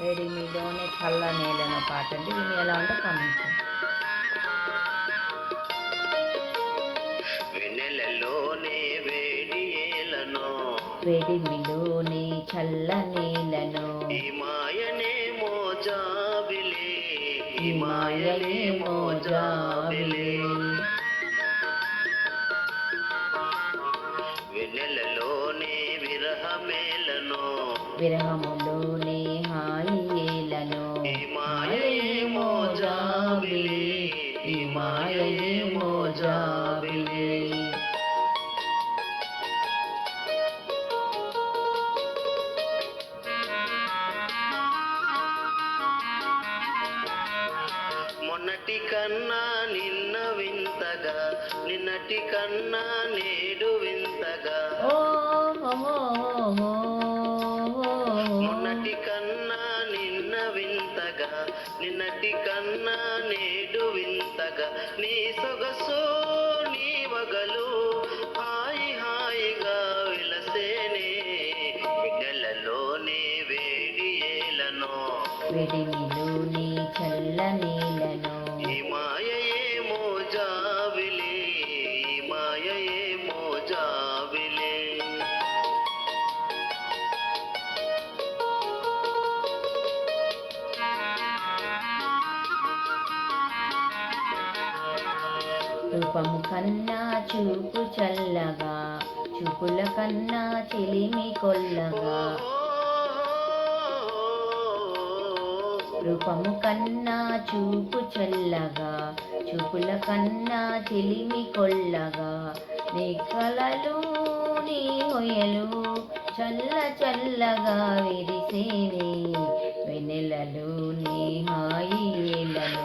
వేడి మీలోనే చల్ల నేలను పాట అండి. విని ఎలా ఉందో కామెంట్ చేయండి. వెన్నెలలోనే వేడి ఏలను వేడి మీలోనే చల్ల నేలను. ఈ మాయనే మోజాబిలే ఈ మాయలే మోజాబిలే వెన్నెలలోనే విరహమేలను విరహములోనే మాయలే మోజాబిలే మొన్నటి కన్నా నిన్న వింతగా నిన్నటి కన్నా నేడు వింతగా వింతగా నిన్నటి కన్నా నేడు వింతగా నీ సొగసు నీ వగలు హాయి హాయిగా విలసేనే బిడ్డలలోనే వేడి ఏలను వెడిమిలోని చల్ల నీలను ఈ రూపము కన్నా చూపు చల్లగా చూపుల కన్నా చెలిమి కొల్లగా. రూపము కన్నా చూపు చల్లగా చూపుల కన్నా చెలిమి కొల్లగా. నీ కలలు నీ హొయలు చల్ల చల్లగా విరిసేనే వెన్నెలలు నీ హాయిలను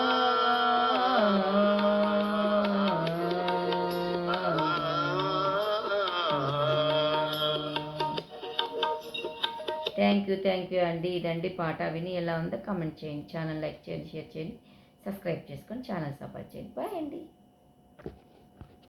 థ్యాంక్ యూ థ్యాంక్ యూ అండి. ఇదండి పాట. విని ఎలా ఉందో కామెంట్ చేయండి. ఛానల్ లైక్ చేయండి షేర్ చేయండి. సబ్స్క్రైబ్ చేసుకొని ఛానల్ సపోర్ట్ చేయండి. బాయ్ అండి.